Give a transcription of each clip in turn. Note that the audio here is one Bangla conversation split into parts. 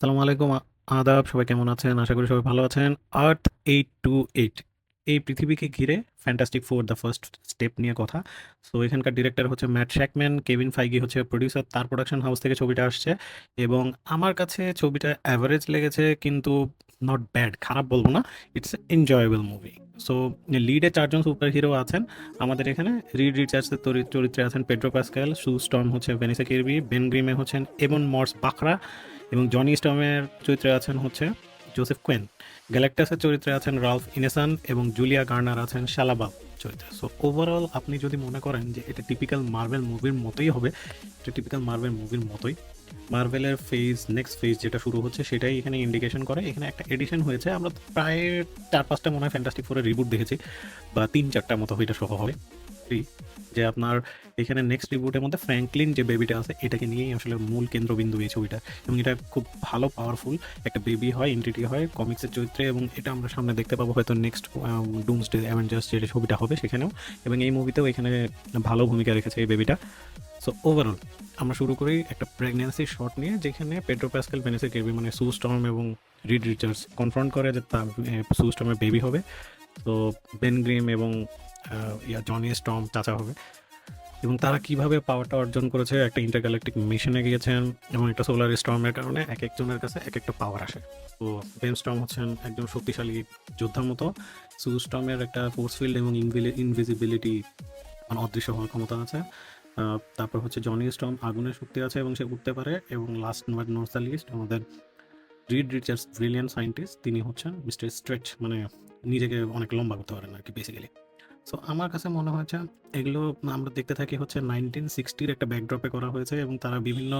সালামু আলাইকুম আদাব, সবাই কেমন আছেন? আশা করি সবাই ভালো আছেন। আর্থ এইট টু এইট এই পৃথিবীকে ঘিরে fantastic four the first step নিয়ে কথা। সো এখানকার ডিরেক্টর হচ্ছে ম্যাট শ্যাকম্যান কেভিন ফাইগি হচ্ছে প্রডিউসার তার প্রোডাকশন হাউস থেকে ছবিটা আসছে। এবং আমার কাছে ছবিটা অ্যাভারেজ লেগেছে, কিন্তু নট ব্যাড খারাপ বলব না। ইটস এনজয়েবল মুভি সো লিডে চারজন সুপার হিরো আছেন। আমাদের এখানে রিড রিচার্জের চরিত্রে আছেন পেড্রো প্যাসকেল সু স্টম হচ্ছে ভেনিসা কিরবি বেন গ্রিমে হচ্ছেন এবং মর্স বাখরা এবং জনি স্টমের চরিত্রে আছেন হচ্ছে জোসেফ কোয়েন গ্যালাক্টাসের চরিত্রে আছেন রালফ ইনেসান এবং জুলিয়া গার্নার আছেন শালাবাব চরিত্রে। সো ওভারঅল আপনি যদি মনে করেন যে এটা টিপিক্যাল মার্বেল মুভির মতোই হবে, এটা টিপিক্যাল মার্বেল মুভির মতোই মার্বেলের ফেজ নেক্সট ফেজ যেটা শুরু হচ্ছে সেটাই এখানে ইন্ডিকেশন করে। এখানে একটা এডিশন হয়েছে, আমরা প্রায় চার পাঁচটা মনে হয় ফ্যান্টাস্টিক ফোরের রিবুট দেখেছি, বা তিন চারটা মতো এটা সহ হবে। এই যে আপনার এখানে নেক্সট রিবুটের মধ্যে ফ্র্যাঙ্কলিন যে বেবিটা আছে, এটাকে নিয়েই আসলে মূল কেন্দ্রবিন্দু এই ছবিটা। এবং এটা খুব ভালো পাওয়ারফুল একটা বেবি হয় এন্টিটি হয় কমিক্সের চরিত্রে, এবং এটা আমরা সামনে দেখতে পাবো হয়তো নেক্সট ডুমসডে অ্যাভেঞ্জার্স যে ছবিটা হবে সেখানেও। এবং এই মুভিতেও এখানে ভালো ভূমিকা রেখেছে এই বেবিটা সো ওভারঅল আমরা শুরু করি একটা প্রেগনেন্সি শট নিয়ে, যেখানে পেট্রো প্যাসকেল কেবি মানে সু স্টর্ম এবং রিড রিচার্ডস কনফ্রন্ট করে যে তার সু স্টর্মের বেবি হবে। তো বেন গ্রিম এবং ইয়া জনি স্টর্ম চাচা হবে। এবং তারা কীভাবে পাওয়ারটা অর্জন করেছে, একটা ইন্টারগ্যালাকটিক মিশনে গিয়েছেন এবং একটা সোলার স্টর্মের কারণে এক একজনের কাছে এক একটা পাওয়ার আসে। তো বেন স্টর্ম হচ্ছেন একজন শক্তিশালী যোদ্ধার মতো। সু স্টর্মের একটা ফোর্স ফিল্ড এবং ইনভিজিবিলিটি মানে অদৃশ্য হওয়ার ক্ষমতা আছে। তারপর হচ্ছে জনি স্টর্ম আগুনের শক্তি আছে এবং সে উঠতে পারে। এবং লাস্ট নট দ্য লিস্ট আমাদের রিড রিচার্স ব্রিলিয়ান সায়েন্টিস্ট তিনি হচ্ছেন মিস্টার স্ট্রেচ মানে নিজেকে অনেক লম্বা করতে পারেন আর কি বেসিক্যালি সো আমার কাছে মনে হয়েছে এগুলো আমরা দেখতে থাকি হচ্ছে নাইনটিন সিক্সটির একটা ব্যাকড্রপে করা হয়েছে এবং তারা বিভিন্ন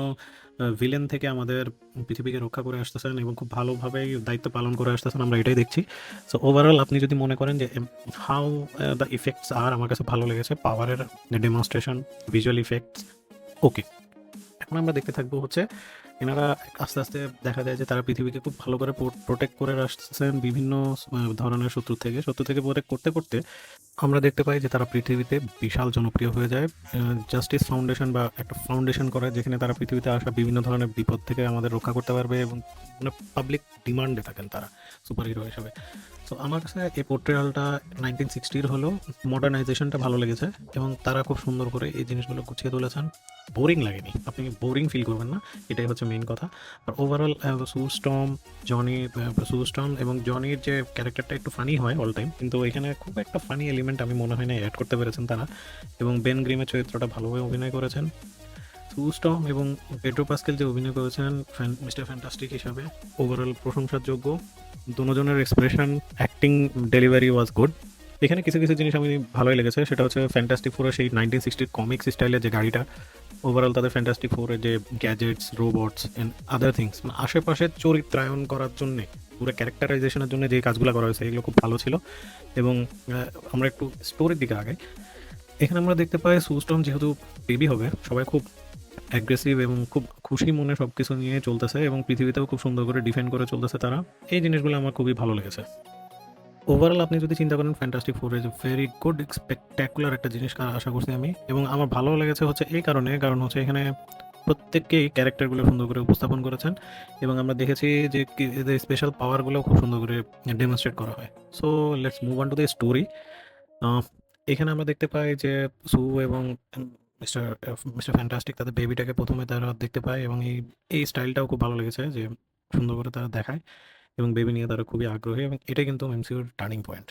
ভিলেন থেকে আমাদের পৃথিবীকে রক্ষা করে আসতেছেন এবং খুব ভালোভাবে দায়িত্ব পালন করে আসতেছেন, আমরা এটাই দেখছি। সো ওভারঅল আপনি যদি মনে করেন যে হাউ দ্য ইফেক্টস আর আমার কাছে ভালো লেগেছে পাওয়ারের ডেমনস্ট্রেশন ভিজুয়াল ইফেক্টস ওকে এখন আমরা দেখতে থাকব হচ্ছে, এনারা আস্তে আস্তে দেখা যায় যে তারা পৃথিবীকে খুব ভালো করে প্রোটেক্ট করে আসছেন বিভিন্ন ধরনের শত্রু থেকে। শত্রু থেকে প্রোটেক্ট করতে করতে আমরা দেখতে পাই যে তারা পৃথিবীতে বিশাল জনপ্রিয় হয়ে যায়। জাস্টিস ফাউন্ডেশন বা একটা ফাউন্ডেশন করে যেখানে তারা পৃথিবীতে আসা বিভিন্ন ধরনের বিপদ থেকে আমাদের রক্ষা করতে পারবে এবং মানে পাবলিক ডিমান্ডে থাকেন তারা সুপার হিরো হিসেবে। তো আমার কাছে এই পোর্ট্রেয়ালটা নাইনটিন সিক্সটির হলো। মডার্নাইজেশনটা ভালো লেগেছে এবং তারা খুব সুন্দর করে এই জিনিসগুলো গুছিয়ে তুলেছেন। বোরিং লাগেনি। আপনি বোরিং ফিল করবেন না। এটাই হচ্ছে মেইন কথা। আর ওভারঅল সুস্টম জনি সুস্টম এবং জনির যে ক্যারেক্টারটা একটু ফানি হয় অল টাইম কিন্তু এখানে খুব একটা ফানি এলিমেন্ট আমি মনে হয় না অ্যাড করতে পেরেছেন তারা। এবং বেন গ্রিমের চরিত্রটা ভালোভাবে অভিনয় করেছেন। সুস্টম এবং পেট্রো পাস্কেল যে অভিনয় করেছেন মিস্টার ফ্যান্টাস্টিক হিসাবে ওভারঅল প্রশংসার যোগ্য দুজনের expression acting delivery was good এখানে কিছু কিছু জিনিস আমি ভালোই লেগেছে, সেটা হচ্ছে ফ্যান্টাস্টিক ফোরের সেই নাইনটিন সিক্সটির কমিক্স স্টাইলের যে গাড়িটা ওভারঅল তাদের ফ্যান্টাস্টিক ফোরের যে gadgets robots and other things মানে আশেপাশে চরিত্রায়ন করার জন্যে পুরো ক্যারেক্টারাইজেশনের জন্য যে কাজগুলো করা হয়েছে, এগুলো খুব ভালো ছিল। এবং আমরা একটু স্টোরির দিকে আগে এখানে আমরা দেখতে পাই সুস্টম যেহেতু বেবি হবে, সবাই খুব অ্যাগ্রেসিভ এবং খুব খুশি মনে সব কিছু নিয়ে চলতেছে এবং পৃথিবীতেও খুব সুন্দর করে ডিফেন্ড করে চলতেছে তারা। এই জিনিসগুলো আমার খুবই ভালো লেগেছে। ওভারঅল আপনি যদি চিন্তা করেন fantastic four is very good spectacular একটা জিনিস, আশা করছি আমি। এবং আমার ভালো লেগেছে হচ্ছে এই কারণে, কারণ হচ্ছে এখানে প্রত্যেককেই ক্যারেক্টারগুলো সুন্দর করে উপস্থাপন করেছেন এবং আমরা দেখেছি যে স্পেশাল পাওয়ারগুলো খুব সুন্দর করে ডেমনস্ট্রেট করা হয়। So let's move on to the story এখানে আমরা দেখতে পাই যে সু এবং মিস্টার মিস্টার ফ্যান্টাস্টিক তাদের বেবিটাকে প্রথমে তারা দেখতে পায় এবং এই এই স্টাইলটাও খুব ভালো লেগেছে যে সুন্দর করে তারা দেখায় এবং বেবি নিয়ে তারা খুবই আগ্রহী এবং এটা কিন্তু এমসিউর টার্নিং পয়েন্ট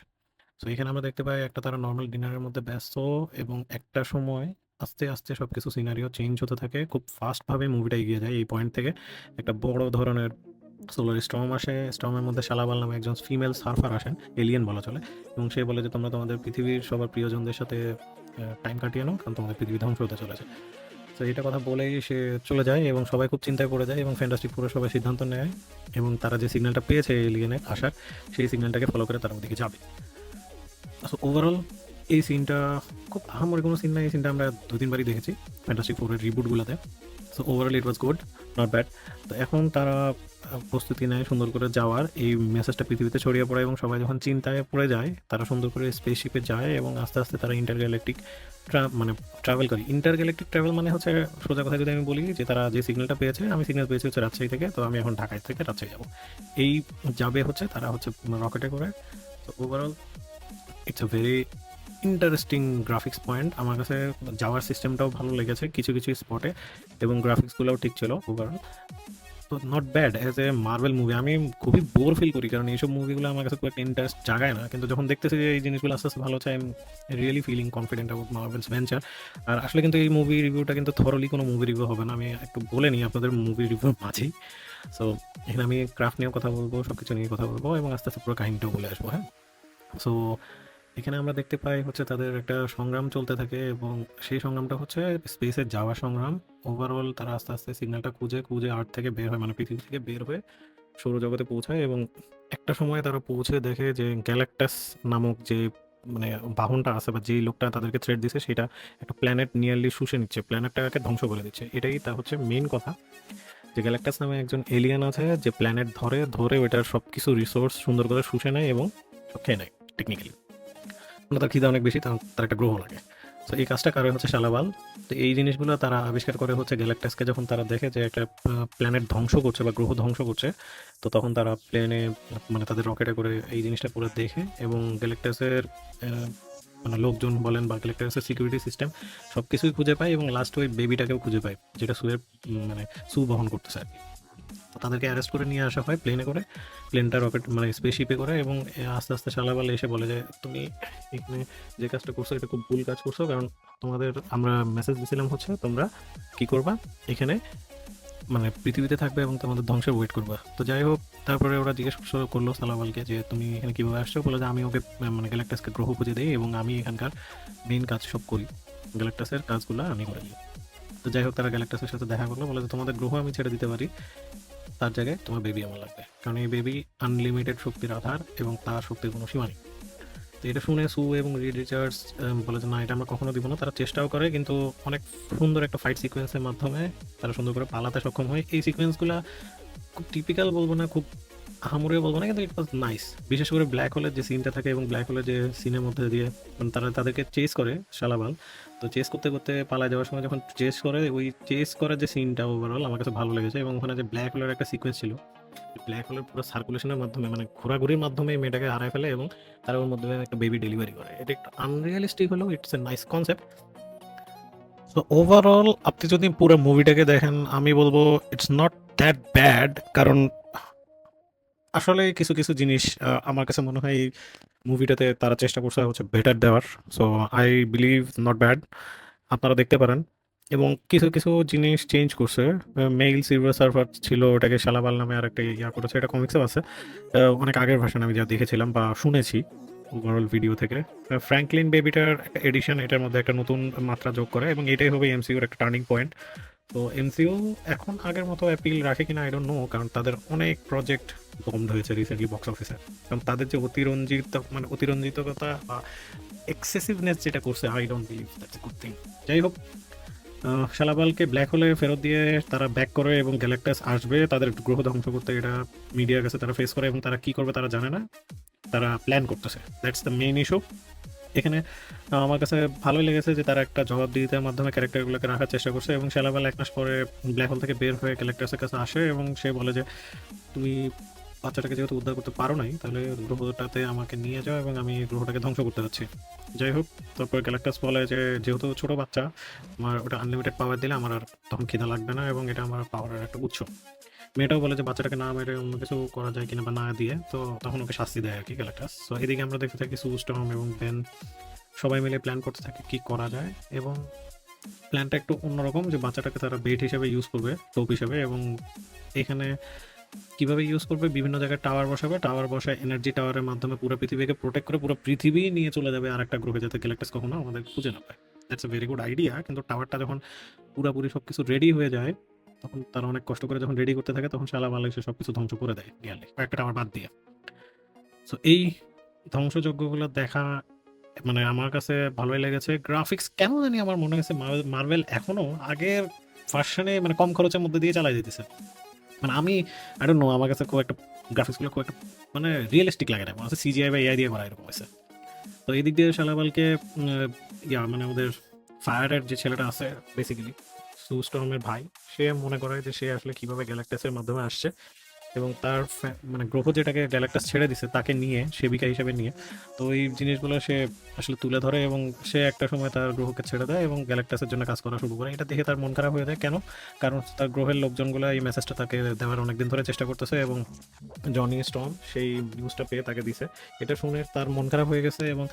সো এখানে আমরা দেখতে পাই একটা তারা নর্মাল ডিনারের মধ্যে ব্যস্ত এবং একটা সময় আস্তে আস্তে সব কিছু সিনারিও চেঞ্জ হতে থাকে। খুব ফাস্টভাবে মুভিটা এগিয়ে যায় এই পয়েন্ট থেকে। একটা বড় ধরনের সোলার স্টর্ম আসে। স্টর্মের মধ্যে শালাবাল নামে একজন ফিমেল সার্ফার আসেন এলিয়েন বলা চলে। এবং সে বলে যে, তোমরা তোমাদের পৃথিবীর সবার প্রিয়জনদের সাথে টাইম কাটিয়ে নাও, কারণ তোমাদের পৃথিবী ধ্বংস হতে চলেছে। তো এটা কথা বলেই সে চলে যায় এবং সবাই খুব চিন্তায় পড়ে যায় এবং ফ্যান্টাস্টিক পুরো সবাই সিদ্ধান্ত নেয় এবং তারা যে সিগন্যালটা পেয়েছে এলিয়েনের আসার, সেই সিগন্যালটাকে ফলো করে তারা ওদিকে যাবে। ওভারঅল এই সিনটা খুব আহামরি কোনো সিন না এই সিনটা আমরা দু তিনবারই দেখেছি ফ্যান্টাস্টিক ফোরের রিবুটগুলোতে so overall it was good not bad তো এখন তারা প্রস্তুতি নেয় সুন্দর করে যাওয়ার। এই মেসেজটা পৃথিবীতে ছড়িয়ে পড়ে এবং সবাই যখন চিন্তায় পড়ে যায়, তারা সুন্দর করে স্পেসশিপে যায় এবং আস্তে আস্তে তারা ইন্টারগ্যালেকটিক মানে ট্রাভেল করে। ইন্টারগ্যালেকটিক ট্রাভেল মানে হচ্ছে সোজা কথা যদি আমি বলি যে তারা যে সিগন্যালটা পেয়েছে, আমি সিগন্যাল পেয়েছি হচ্ছে রাজশাহী থেকে, তো আমি এখন ঢাকায় থেকে রাজশাহী যাব। এই যাবে হচ্ছে তারা হচ্ছে রকেটে করে। তো overall it's a very interesting graphics point আমার কাছে যাওয়ার সিস্টেমটাও ভালো লেগেছে কিছু কিছু স্পটে এবং গ্রাফিক্সগুলোও ঠিক ছিল ওভারঅল তো not bad as a Marvel movie আমি খুবই বোর ফিল করি, কারণ এইসব মুভিগুলো আমার কাছে খুব একটা ইন্টারেস্ট জাগায় না। কিন্তু যখন দেখতেছি যে এই জিনিসগুলো আস্তে আস্তে ভালো হচ্ছে I am really feeling confident about Marvel's venture আর আসলে কিন্তু এই মুভি রিভিউটা কিন্তু থরলি কোনো মুভি রিভিউ হবে না। আমি একটু বলে নিই আপনাদের মুভি রিভিউ মাঝেই। সো এখানে আমি ক্রাফট নিয়েও কথা বলব সব কিছু নিয়ে কথা বলব, এবং আস্তে আস্তে পুরো কাহিনীটাও বলে আসব হ্যাঁ? সো এখানে আমরা দেখতে পাই হচ্ছে তাদের একটা সংগ্রাম চলতে থাকে এবং সেই সংগ্রামটা হচ্ছে স্পেসে যাওয়া সংগ্রাম। ওভারঅল তারা আস্তে আস্তে সিগন্যালটা খুঁজে খুঁজে আর্থ থেকে বের হয় মানে পৃথিবী থেকে বের হয়ে সৌরজগতে পৌঁছায় এবং একটা সময় তারা পৌঁছে দেখে যে গ্যালাক্টাস নামক যে মানে বাহনটা আছে বা যেই লোকটা তাদেরকে থ্রেড দিছে, সেটা একটা প্ল্যানেট নিয়ারলি শুষে নিচ্ছে প্ল্যানেটটাকে ধ্বংস করে দিচ্ছে। এটাই তা হচ্ছে মেন কথা। যে গ্যালাক্টাস নামে একজন এলিয়ান আছে, যে প্ল্যানেট ধরে ধরে ওইটার সব কিছু রিসোর্স সুন্দর করে শুষে নেয় এবং খেয়ে নেয় টেকনিক্যালি মানে তার খিদে অনেক বেশি, তার একটা গ্রহ লাগে। তো এই কাজটা করে হচ্ছে শালাবাল। তো এই জিনিসগুলো তারা আবিষ্কার করে হচ্ছে গ্যালাক্টাসকে যখন তারা দেখে যে একটা প্ল্যানেট ধ্বংস করছে বা গ্রহ ধ্বংস করছে, তো তখন তারা প্লেনে মানে তাদের রকেটে করে এই জিনিসটা পুরো দেখে এবং গ্যালাক্টাসের মানে লোকজন বলেন বা গ্যালাক্টাসের সিকিউরিটি সিস্টেম সব কিছুই খুঁজে পায় এবং লাস্ট ওই বেবিটাকেও খুঁজে পায়, যেটা সুয়ের মানে সু বহন করতেছে আর কি। তাদেরকে অ্যারেস্ট করে নিয়ে আসা হয় প্লেনে করে। প্লেনটা রকেট মানে স্পেসশিপে করে এবং আস্তে আস্তে শালাবাল এসে বলে যে, তুমি এখানে যে কাজটা করছ, এটা খুব ভুল কাজ করছ, কারণ তোমাদের আমরা মেসেজ দিছিলাম হচ্ছে, তোমরা কি করবা? এখানে মানে পৃথিবীতে থাকবে এবং তোমাদের ধ্বংসের ওয়েট করবা। তো যাই হোক, তারপরে ওরা জিজ্ঞেস করল সালাবালকে যে, তুমি এখানে কীভাবে আসছো? বলে যে, আমি ওকে মানে গ্যালাক্টাসকে গ্রহ খুঁজে দিই এবং আমি এখানকার মেন কাজ সব করি। গ্যালাক্টাসের কাজগুলো আমি করে দিই। তো যাই হোক, তারা গ্যালাক্টাসের সাথে দেখা করল, বলে যে, তোমাদের গ্রহ আমি ছেড়ে দিতে পারি। তার জায়গায় তোমার বেবি আমার লাগবে। কারণ এই বেবি আনলিমিটেড শক্তির আধার এবং তার শক্তির কোনো সীমা নেই। তো এটা শুনে সু এবং রিড রিচার্ডস বলে যে, না, এটা আমরা কখনো দিব না। তারা চেষ্টাও করে, কিন্তু অনেক সুন্দর একটা ফাইট সিকোয়েন্সের মাধ্যমে তারা সুন্দর করে পালাতে সক্ষম হয়। এই সিকোয়েন্সগুলো খুব টিপিক্যাল বলব না, খুব আহামরিও বলব না, কিন্তু ইট ওয়াজ নাইস বিশেষ করে ব্ল্যাক হোলের যে সিনটা থাকে এবং ব্ল্যাক হোলের যে সিনের মধ্যে দিয়ে মানে তারা তাদেরকে চেস করে, শালাবাল। তো চেস করতে করতে পালা যাওয়ার সময় যখন চেস করে, ওই চেস করার যে সিনটা ওভারঅল আমার কাছে ভালো লেগেছে এবং ওখানে যে ব্ল্যাক হোলের একটা সিকোয়েন্স ছিল ব্ল্যাক হোলের পুরো সার্কুলেশনের মাধ্যমে মানে ঘোরাঘুরির মাধ্যমে মেয়েটাকে হারায় ফেলে এবং তার ওর মধ্যে একটা বেবি ডেলিভারি করে। এটা একটু আনরিয়ালিস্টিক হলেও it's a nice concept so overall আপনি যদি পুরো মুভিটাকে দেখেন, আমি বলব ইটস নট দ্যাট ব্যাড কারণ আসলে কিছু কিছু জিনিস আমার কাছে মনে হয় এই মুভিটাতে তারা চেষ্টা করছে হচ্ছে বেটার দেওয়ার। So I believe not bad আপনারা দেখতে পারেন। এবং কিছু কিছু জিনিস চেঞ্জ করছে। মেইল সিলভার সার্ভার ছিল, ওটাকে শালাবাল নামে আর একটা ইয়া করেছে। এটা কমিক্সও আছে। অনেক আগের ভার্সন আমি যা দেখেছিলাম বা শুনেছি ওভারঅল ভিডিও থেকে। ফ্র্যাঙ্কলিন বেবিটার এডিশন এটার মধ্যে একটা নতুন মাত্রা যোগ করে। এবং এটাই হবে এমসিউর একটা টার্নিং পয়েন্ট তো এমসিউ এখন আগের মতো অ্যাপিল রাখে কিনা আই ডোন্ট নো কারণ তাদের অনেক প্রজেক্ট বন্ধ হয়েছে রিসেন্টলি বক্স অফিসে কারণ তাদের যে অতিরঞ্জিত মানে অতিরঞ্জিতকতা বা এক্সেসিভনেস যেটা করছে I don't believe that's good thing যাই হোক শালাবালকে ব্ল্যাক হোলে ফেরত দিয়ে তারা ব্যাক করে এবং গ্যালাক্টাস আসবে, তাদের গ্রহ ধ্বংস করতে এটা মিডিয়ার কাছে তারা ফেস করে এবং তারা কি করবে তারা জানে না। তারা প্ল্যান করতেছে। দ্যাটস দ্য মেইন ইস্যু এখানে আমার কাছে ভালোই লেগেছে যে তারা একটা জবাবদিহিতার মাধ্যমে ক্যারেক্টারগুলোকে রাখার চেষ্টা করছে এবং শালাবাল এক মাস পরে ব্ল্যাক হোল থেকে বের হয়ে গ্যালাক্টাসের কাছে আসে এবং সে বলে যে, তুমি বাচ্চাটাকে যেহেতু উদ্ধার করতে পারো নাই, তাহলে গ্রহটাতে আমাকে নিয়ে যাও এবং আমি গ্রহটাকে ধ্বংস করতে যাচ্ছি। যাই হোক, তারপর গ্যালাক্টাস বলে যে, যেহেতু ছোট বাচ্চা, আমার ওটা আনলিমিটেড পাওয়ার দিলে আমার আর তখন খিদা লাগবে না এবং এটা আমার পাওয়ারের একটা উৎস। মেয়েটাও বলে যে বাচ্চাটাকে না মেরে অন্য কিছু করা যায় কিনা বা না দিয়ে, তো তখন ওকে শাস্তি দেয় আর কি গ্যালাক্টাস তো এদিকে আমরা দেখতে থাকি সুস্টম এবং বেন সবাই মিলে প্ল্যান করতে থাকে কি করা যায় এবং প্ল্যানটা একটু অন্যরকম যে বাচ্চাটাকে তারা বেড হিসেবে ইউজ করবে, টোপ হিসেবে এবং এখানে কীভাবে ইউজ করবে? বিভিন্ন জায়গায় টাওয়ার বসাবে টাওয়ার বসায় এনার্জি টাওয়ারের মাধ্যমে পুরো পৃথিবীকে প্রোটেক্ট করে পুরো পৃথিবী নিয়ে চলে যাবে আর একটা গ্রহে, যাতে গ্যালাক্টাস কখনো আমাদের খুঁজে না পায়। That's a very good idea কিন্তু টাওয়ারটা যখন পুরোপুরি সব কিছু রেডি হয়ে যায় তখন তারা অনেক কষ্ট করে যখন রেডি করতে থাকে, তখন ভালো এসে সব কিছু ধ্বংস করে দেয় গেলে একটা আমার বাদ দিয়ে। সো এই ধ্বংসযজ্ঞগুলো দেখা মানে আমার কাছে ভালোই লেগেছে। গ্রাফিক্স কেন জানি আমার মনে হয়েছে মার্ভেল এখনও আগের ভার্সনে মানে কম খরচের মধ্যে দিয়ে চালাই দিতেছে। মানে আমি আই নো আমার কাছে খুব একটা গ্রাফিক্সগুলো খুব একটা মানে রিয়েলিস্টিক লাগে না। মনে হচ্ছে সিজিআই বা এআই দিয়ে করা এরকম হয়েছে। তো এই দিক দিয়ে শালাবালকে ইয়া মানে ওদের ফায়ারের যে ছেলেটা আছে বেসিক্যালি সুস্টর্মের ভাই, সে মনে করে যে সে আসলে কীভাবে গ্যালাক্টাসের মাধ্যমে আসছে এবং তার মানে গ্রহ যেটাকে গ্যালাক্টাস ছেড়ে দিছে, তাকে নিয়ে, সেবিকা হিসেবে নিয়ে, তো এই জিনিসগুলো সে আসলে তুলে ধরে এবং সে একটা সময় তার গ্রহকে ছেড়ে দেয় এবং গ্যালাক্টাসের জন্য কাজ করা শুরু করে। এটা দেখে তার মন খারাপ হয়ে যায়। কেন? কারণ তার গ্রহের লোকজনগুলো এই মেসেজটা তাকে দেওয়ার অনেকদিন ধরে চেষ্টা করতেছে এবং জনি স্টম সেই নিউজটা পেয়ে তাকে দিছে। এটা শুনে তার মন খারাপ হয়ে গেছে এবং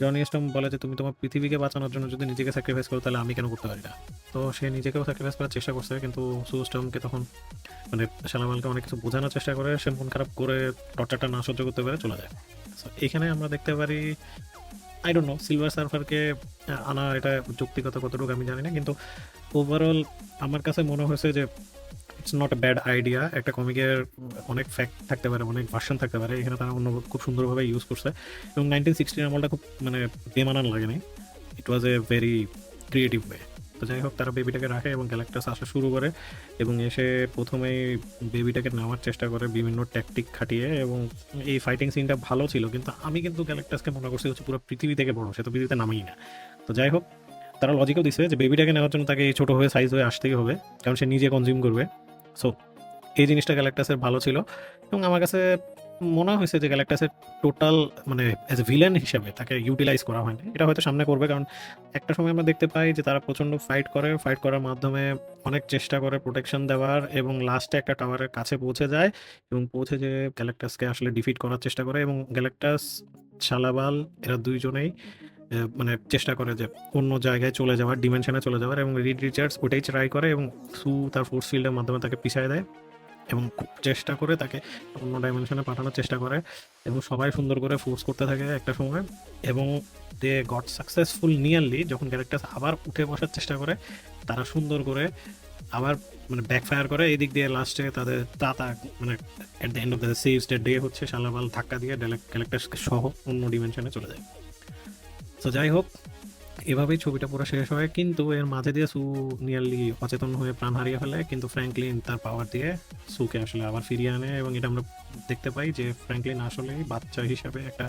জনি স্টম বলে যে তুমি তোমার পৃথিবীকে বাঁচানোর জন্য যদি নিজেকে স্যাক্রিফাইস করো তাহলে আমি কেন করতে পারি না? তো সে নিজেকেও স্যাক্রিফাইস করার চেষ্টা করছে কিন্তু সুস্টমকে তখন মানে সালামালকে অনেক কিছু বোঝানোর চেষ্টা করে সে মন খারাপ করে টর্চারটা না সহ্য করতে পেরে চলে যায়। So, এখানে আমরা দেখতে পারি আই ডোন্ট নো সিলভার সার্ফারকে আনা এটা যুক্তিগত কতটুকু আমি জানি না কিন্তু ওভারঅল আমার কাছে মনে হয়েছে যে it's not a bad idea একটা কমিকের অনেক ফ্যাক্ট থাকতে পারে, অনেক ভার্সন থাকতে পারে, এখানে তারা অন্য খুব সুন্দরভাবে ইউজ করছে। এবং নাইনটিন সিক্সটিন আমলটা খুব মানে বেমানান লাগেনি it was a very creative way তো যাই হোক, তারা বেবিটাকে রাখে এবং গ্যালাক্টাস আসা শুরু করে এবং এসে প্রথমেই বেবিটাকে নেওয়ার চেষ্টা করে বিভিন্ন ট্যাকটিক খাটিয়ে এবং এই ফাইটিং সিনটা ভালো ছিল, কিন্তু আমি কিন্তু গ্যালাক্টাসকে মনে করছি হচ্ছে পুরো পৃথিবী থেকে বড়, সে তো পৃথিবীতে নামেই না। তো যাই হোক, তারা লজিকও দিছে যে বেবিটাকে নেওয়ার জন্য তাকে ছোটো হয়ে সাইজ হয়ে আসতেই হবে, কারণ সে নিজে কনজিউম করবে। সো এই জিনিসটা গ্যালাক্টাসের ভালো ছিল এবং আমার কাছে মনে হয়েছে যে গ্যালাক্টাসের টোটাল মানে অ্যাজ এ ভিলেন হিসেবে তাকে ইউটিলাইজ করা হয়নি। এটা হয়তো সামনে করবে কারণ একটা সময় আমরা দেখতে পাই যে তারা প্রচণ্ড ফাইট করে। ফাইট করার মাধ্যমে অনেক চেষ্টা করে প্রোটেকশন দেওয়ার এবং লাস্টে একটা টাওয়ারের কাছে পৌঁছে যায় এবং পৌঁছে যে গ্যালাক্টাসকে আসলে ডিফিট করার চেষ্টা করে এবং গ্যালাক্টাস শালাবাল এরা দুইজনেই মানে চেষ্টা করে যে অন্য জায়গায় চলে যাওয়ার ডিমেনশনে চলে যাওয়ার এবং রিড রিচার্ডস ওটাই ট্রাই করে এবং সু তার ফোর্স ফিল্ডের মাধ্যমে তাকে পিছিয়ে দেয় এবং চেষ্টা করে তাকে অন্য ডাইমেনশনে পাঠানোর চেষ্টা করে এবং সবাই সুন্দর করে ফোর্স করতে থাকে একটা সময় এবং দে গট সাকসেসফুল নিয়ারলি যখন ক্যারেক্টার আবার উঠে বসার চেষ্টা করে, তারা সুন্দর করে আবার মানে ব্যাকফায়ার করে এই দিক দিয়ে লাস্টে তাদের তাতা মানে at the end of the series day হচ্ছে, শালাবাল ধাক্কা দিয়ে ক্যারেক্টারকে সহ অন্য ডিমেনশনে চলে যায়। তো যাই হোক, এভাবেই ছবিটা পুরো শেষ হয়, কিন্তু এর মাঝে দিয়ে সু নিয়ারলি অচেতন হয়ে প্রাণ হারিয়ে ফেলে, কিন্তু ফ্র্যাঙ্কলিন তার পাওয়ার দিয়ে সুকে আসলে আবার ফিরিয়ে আনে এবং এটা আমরা দেখতে পাই যে ফ্র্যাঙ্কলিন আসলে বাচ্চা হিসাবে একটা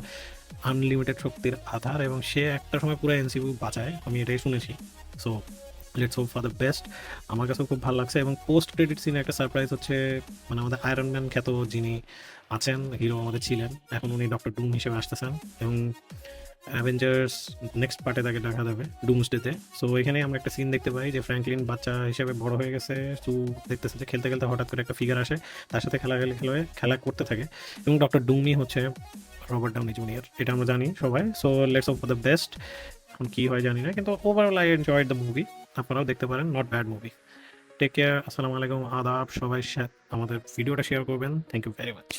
আনলিমিটেড শক্তির আধার এবং সে একটা সময় পুরো এনসিবি বাঁচায়, আমি এটাই শুনেছি। So let's hope for the best আমার কাছেও খুব ভালো লাগছে এবং পোস্ট ক্রেডিট সিনে একটা সারপ্রাইজ হচ্ছে মানে আমাদের আয়রন ম্যান খ্যাত যিনি আছেন হিরো আমাদের ছিলেন, এখন উনি ডক্টর ডুম হিসেবে আসতেছেন এবং অ্যাভেঞ্জার্স নেক্সট পার্টে তাকে দেখা যাবে ডুমসডেতে সো এখানে আমরা একটা সিন দেখতে পাই যে ফ্র্যাঙ্কলিন বাচ্চা হিসেবে বড় হয়ে গেছে, সু দেখতেছে যে খেলতে খেলতে হঠাৎ করে একটা ফিগার আসে, তার সাথে খেলা খেলে খেলে খেলা করতে থাকে। এবং ডক্টর ডুমই হচ্ছে রবার্ট ডাউনি জুনিয়র এটা আমরা জানি সবাই। So let's off for the best এখন কী হয় জানি না, কিন্তু overall I enjoyed the movie আপনারাও দেখতে পারেন not bad movie take care আসসালামু আলাইকুম, আদাব, সবাই আমাদের ভিডিওটা শেয়ার করবেন। Thank you very much